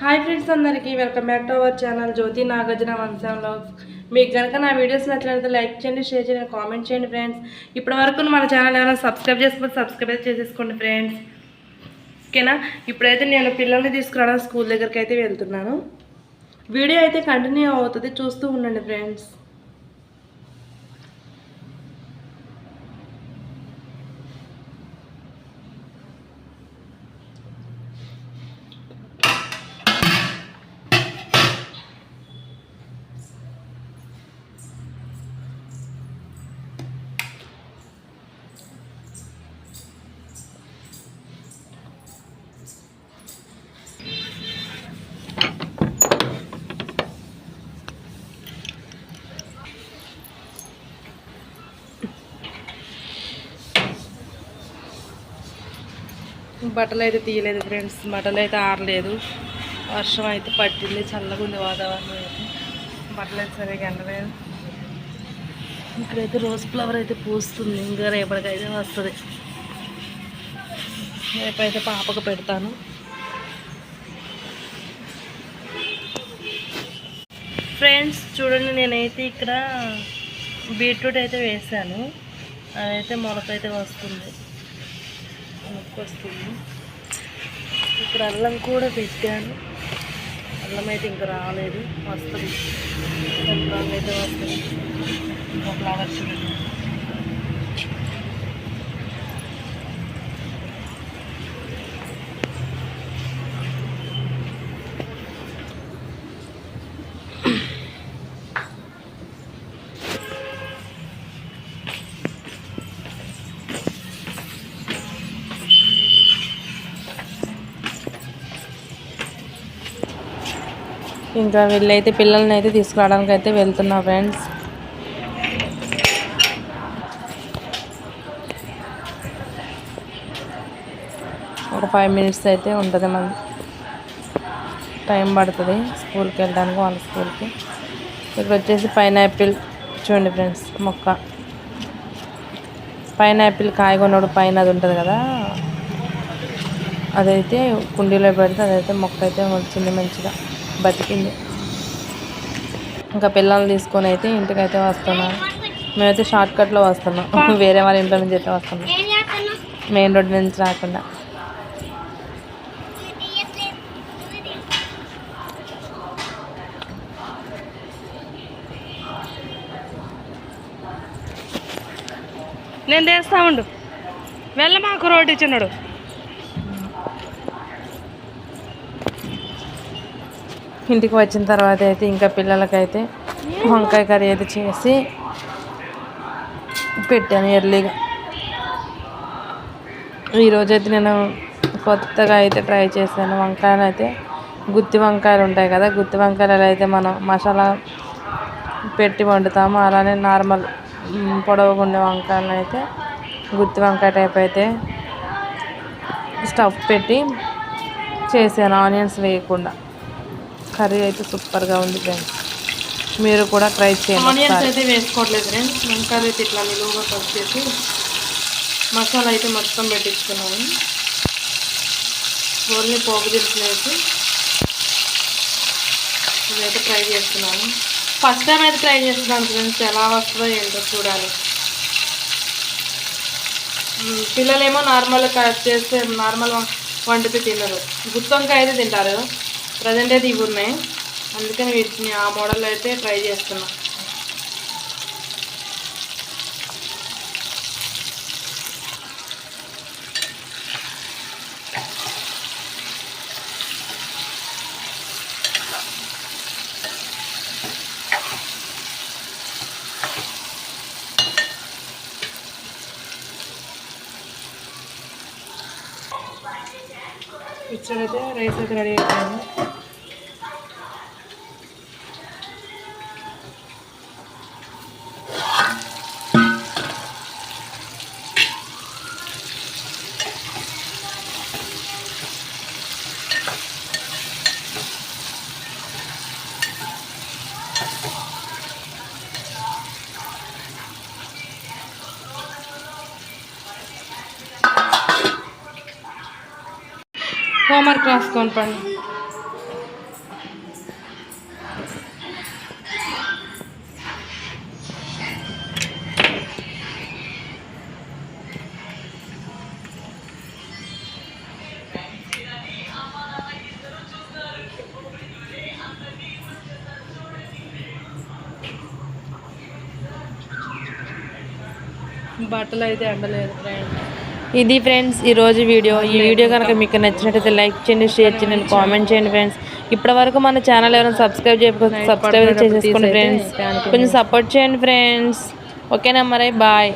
Hi friends అందరికీ welcome back to our channel Jyothi Nagarjuna వంశంలో మీకు కనుక నా వీడియోస్ నచ్చినట్లయితే లైక్ చేయండి షేర్ చేయండి కామెంట్ చేయండి ఫ్రెండ్స్ ఇప్పటి వరకు మన ఛానల్ ఏమైనా సబ్స్క్రైబ్ చేసుకోండి సబ్స్క్రైబ్ చేసేసుకోండి ఫ్రెండ్స్ ఓకేనా ఇప్పుడైతే నేను పిల్లల్ని తీసుకురావడం స్కూల్ దగ్గరికి అయితే వెళ్తున్నాను. వీడియో అయితే కంటిన్యూ అవుతుంది చూస్తూ ఉండండి ఫ్రెండ్స్ బట్టలు అయితే తీయలేదు ఫ్రెండ్స్. బట్టలు అయితే ఆరలేదు. వర్షం అయితే పట్టింది. చల్లగా ఉంది వాతావరణం అయితే. బట్టలు అయితే సరిగా ఎండలేదు. ఇక్కడైతే రోజ్ ఫ్లవర్ అయితే పూస్తుంది. ఇంకా రేపటికైతే వస్తుంది. రేపైతే పాపకు పెడతాను. ఫ్రెండ్స్ చూడండి నేనైతే ఇక్కడ బీట్రూట్ అయితే వేసాను అదైతే మొలకైతే వస్తుంది. మొక్క వస్తుంది ఇక్కడ అల్లం కూడా పెట్టాను. అల్లం అయితే ఇంకా రాలేదు. వస్తుంది. అయితే వస్తుంది ఇంకా ఫ్లవర్స్ ఇంకా వీళ్ళైతే పిల్లల్ని అయితే తీసుకురావడానికి అయితే వెళ్తున్నా ఫ్రెండ్స్. ఒక ఫైవ్ మినిట్స్ అయితే ఉంటుంది మన టైం పడుతుంది స్కూల్కి వెళ్ళడానికి వాళ్ళ స్కూల్కి. ఇక్కడ వచ్చేసి పైనాపిల్ చూడండి ఫ్రెండ్స్ మొక్క. పైనాపిల్ కాయ కొన్నాడు పైన అది ఉంటుంది కదా. అదైతే కుండీలో పెడితే అదైతే మొక్క అయితే వచ్చింది మంచిగా. బతికింది. ఇంకా పిల్లల్ని తీసుకొని అయితే ఇంటికి అయితే వస్తున్నాం. మేమైతే షార్ట్ కట్లో వస్తున్నాం. వేరే వాళ్ళ ఇంట్లో నుంచి అయితే వస్తున్నాం. మెయిన్ రోడ్ నుంచి రాకుండా. నేను తెస్తా ఉండు. వెళ్ళ మాకు రోడ్డు ఇచ్చినాడు. ఇంటికి వచ్చిన తర్వాత అయితే ఇంకా పిల్లలకైతే వంకాయ కర్రీ అయితే చేసి పెట్టాను ఎర్లీగా. ఈరోజు అయితే నేను కొత్తగా అయితే ట్రై చేశాను. వంకాయలు అయితే గుత్తి వంకాయలు ఉంటాయి కదా గుత్తి వంకాయలు అయితే మనం మసాలా పెట్టి వండుతాము. అలానే నార్మల్ పొడవుగా ఉండే వంకాయలను అయితే గుత్తి వంకాయ టైప్ అయితే స్టఫ్ పెట్టి చేశాను. ఆనియన్స్ వేయకుండా. కర్రీ అయితే సూపర్గా ఉంది ఫ్రెండ్స్. మీరు కూడా ట్రై చేయండి ఆనియన్స్. అయితే వేసుకోవట్లేదు ఫ్రెండ్స్. వంకాయలు అయితే ఇట్లా నిలువుగా కట్ చేసి మసాలా అయితే మొత్తం పెట్టించుకున్నాను ఓన్లీ పోపు దినుసులు వేసి ఇదైతే ట్రై చేస్తున్నాను ఫస్ట్ టైం అయితే ట్రై చేస్తున్నాను ఫ్రెండ్స్. ఎలా వస్తుందో ఏంటో చూడాలి. పిల్లలేమో నార్మల్ కట్ చేస్తే నార్మల్ వండితే తినరు. గుత్తి వంకాయ అయితే తింటారు. ప్రజెంట్ అయితే ఇవి ఉన్నాయి. అందుకని వీటిని ఆ మోడల్ అయితే ట్రై చేస్తున్నా ఇచ్చడైతే రైస్ అయితే రెడీ అయిపోయింది హోంవర్క్ రాసుకొని పండి బట్టలు అయితే ఎండలేదు ఫ్రెండ్ ఇది ఫ్రెండ్స్ ఈరోజు వీడియో. ఈ వీడియో కనుక మీకు నచ్చినట్టయితే లైక్ చేయండి షేర్ చేయండి కామెంట్ చేయండి ఫ్రెండ్స్. ఇప్పటి వరకు మన ఛానల్ ఎవరైనా సబ్స్క్రైబ్ చేయకపోతే సబ్స్క్రైబ్ చేసేసుకోండి ఫ్రెండ్స్. కొంచెం సపోర్ట్ చేయండి ఫ్రెండ్స్. ఓకేనా మరి? బాయ్.